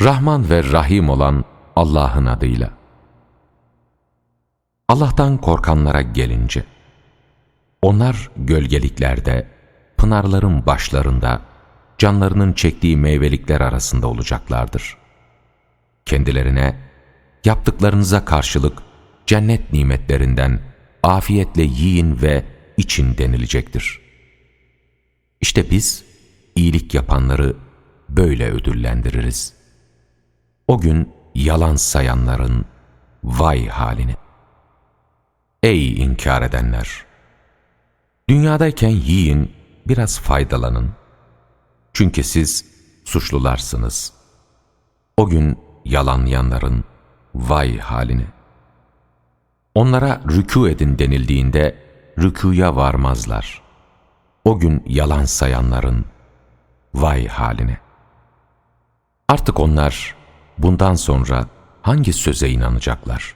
Rahman ve Rahim olan Allah'ın adıyla. Allah'tan korkanlara gelince, onlar gölgeliklerde, pınarların başlarında, canlarının çektiği meyvelikler arasında olacaklardır. Kendilerine, yaptıklarınıza karşılık cennet nimetlerinden afiyetle yiyin ve için denilecektir. İşte biz, iyilik yapanları böyle ödüllendiririz. O gün yalan sayanların vay haline. Ey inkar edenler! Dünyadayken yiyin, biraz faydalanın. Çünkü siz suçlularsınız. O gün yalanlayanların vay haline. Onlara rükû edin denildiğinde rükûya varmazlar. O gün yalan sayanların vay haline. Artık onlar bundan sonra hangi söze inanacaklar?